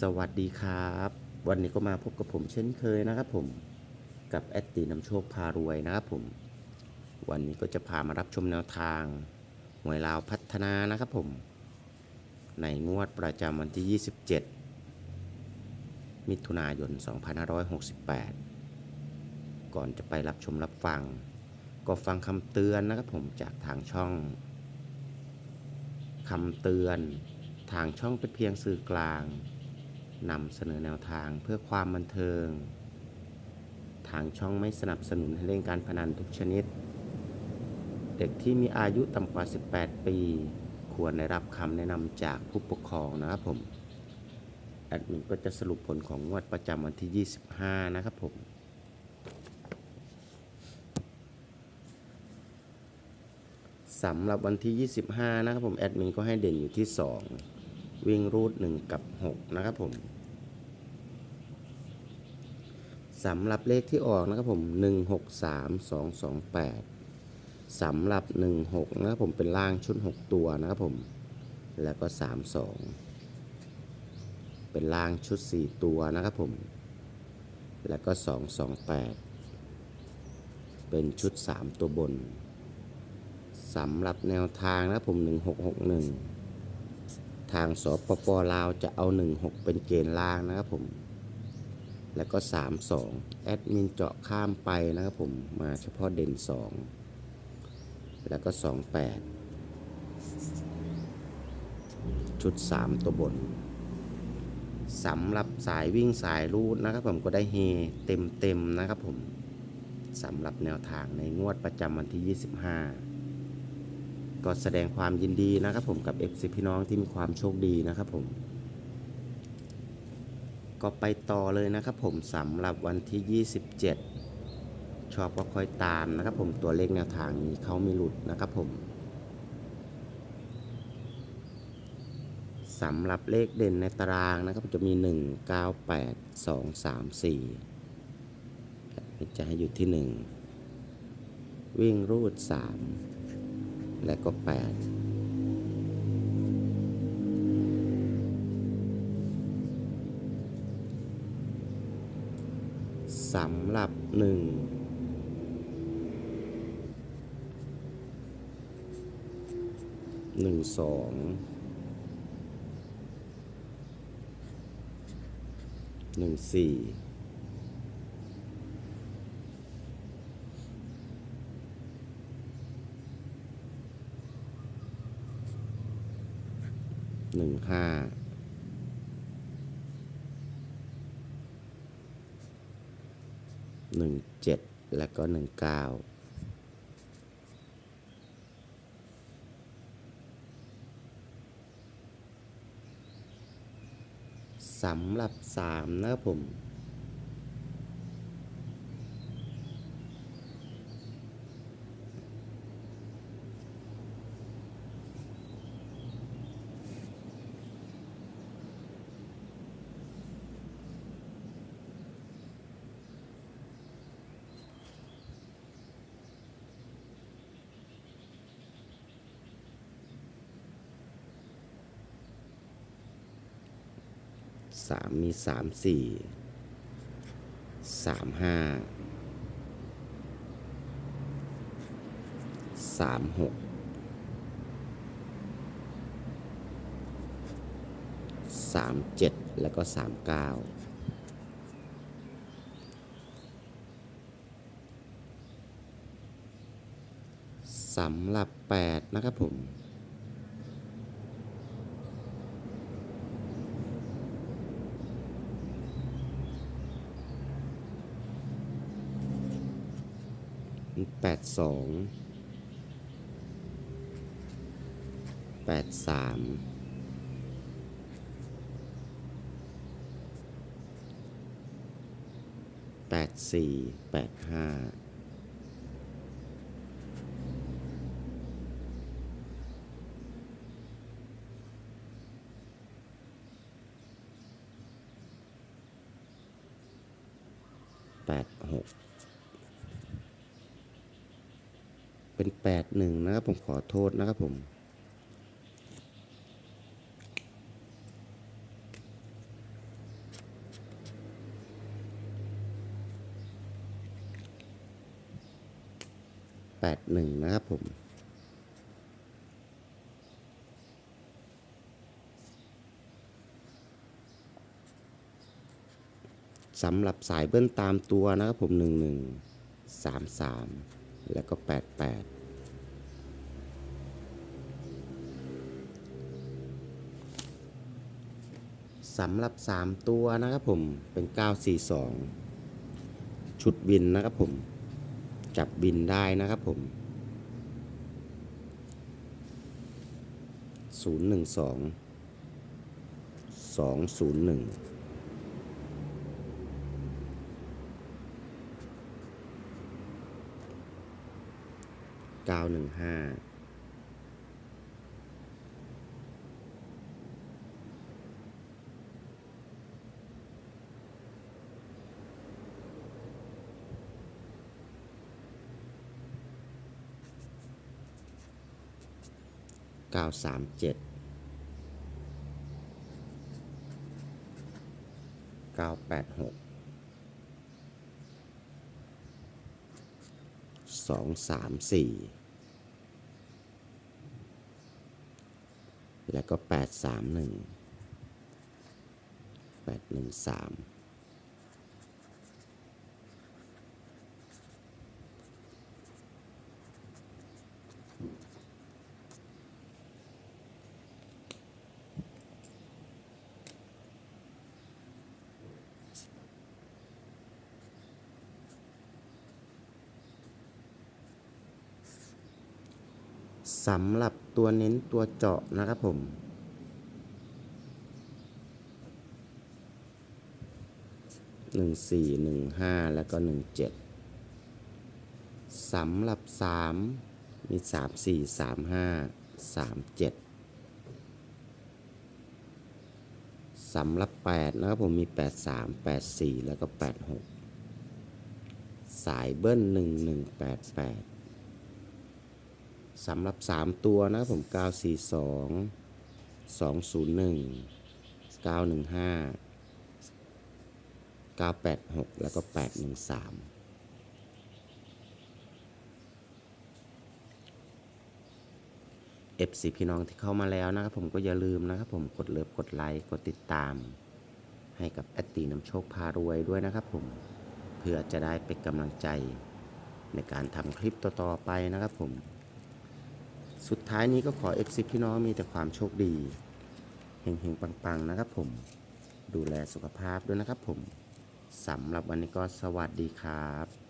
สวัสดีครับ วันนี้ก็มาพบกับผมเช่นเคยนะครับผมกับแอดตีนำโชคพารวยนะครับผม วันนี้ก็จะพามารับชมแนวทางหวยลาวพัฒนานะครับผม ในงวดประจำวันที่ 27 มิถุนายน 2568 ก่อนจะไปรับชมรับฟัง ก็ฟังคำเตือนนะครับผมจากทางช่องคำเตือนทางช่องเป็นเพียงสื่อกลาง นำเสนอแนวทางเพื่อความบันเทิง ทางช่องไม่สนับสนุนให้เล่นการพนันทุกชนิด เด็กที่มีอายุต่ำกว่า 18 ปี ควรได้รับคำแนะนำจากผู้ปกครองนะครับผม แอดมินก็จะสรุปผลของงวดประจำวันที่ 25 นะครับผมสำหรับวันที่ 25 นะครับผม แอดมินก็ให้เด่นอยู่ที่ 2 วิ่งรูด 1 กับ 6 นะครับผมสำหรับเลขที่ออกนะครับผม 163228สำหรับ 16 นะครับผมเป็นล่างชุด 6 ตัวนะครับผม แล้วก็ 32 เป็นล่างชุด 4 ตัวนะครับผม แล้วก็ 228 เป็นชุด 3 ตัวบนสำหรับแนวทางนะผม 1661 ทางสปปลาวจะเอา 16 เป็นเกณฑ์ล่างนะครับผม แล้วก็ 32 แอดมินเจาะข้ามไปนะครับผม มาเฉพาะเด่น 2 แล้วก็ 28 ชุด 3 ตัวบนสำหรับสายวิ่งสายรูดนะครับผมก็ได้เฮเต็มเต็มๆนะครับผมสำหรับแนวทางในงวดประจำวันที่ 25 ก็แสดงความยินดีนะครับผมกับ FC พี่น้องที่มีความโชคดีนะครับผม ก็ไปต่อเลยนะครับผมสำหรับวันที่ 27 ชอบก็ค่อยตามนะครับผมตัวเลขแนวทางนี้เขาไม่หลุดนะครับผมสำหรับเลขเด่นในตารางนะครับจะมี 1 9 8 2 3 4จะให้อยู่ที่ 1 วิ่งรูด 3 และก็ 8 สำหรับ 1หนึ่งสองหนึ่งสี่ หนึ่งห้าหนึ่งเจ็ดและก็หนึ่งเก้าสำหรับสามนะผม สามมีสามสี่สามห้าสามหกสามเจ็ดแล้วก็สามเก้าสำหรับแปดนะครับผม แปดสองแปดสามแปดสี่แปดห้าแปดหก เป็น 81 นะครับผมขอโทษนะครับผมแปดหนึ่งนะครับผมสำหรับสายเบิ้ลตามตัวนะครับผมหนึ่งหนึ่งสามสามแล้วก็แปดแปด สำหรับ 3 ตัวนะครับผมเป็น 942 ชุดบินนะครับผม จับบินได้นะครับผม 012 201เก้าสามเจ็ดเก้าหกสองสา 937 986 234 แล้วก็ 831 813 สำหรับตัวเน้นตัวเจาะนะครับผม หนึ่งสี่หนึ่งห้าแล้วก็หนึ่งเจ็ดสำหรับสามมีสามสี่สามห้าสามเจ็ดสำหรับแปดนะครับผมมีแปดสามแปดสี่แล้วก็แปดหกสายเบิ้ลหนึ่งหนึ่งแปดแปด สำหรับ 3 ตัวนะครับผม 942 201 915 986 แล้วก็ 813 FC พี่น้องที่เข้ามาแล้วนะครับผมก็อย่าลืมนะครับผมกดเลิฟกดไลค์กดติดตาม ให้กับแอตตีน้ำโชคพารวยด้วยนะครับผมเพื่อจะได้เป็นกำลังใจในการทำคลิปต่อๆไปนะครับผม สุดท้ายนี้ก็ขอ FC พี่น้องมีแต่ความโชคดีเฮงๆ ปัง ๆ นะครับผม ดูแลสุขภาพด้วยนะครับผมสำหรับวันนี้ก็สวัสดีครับ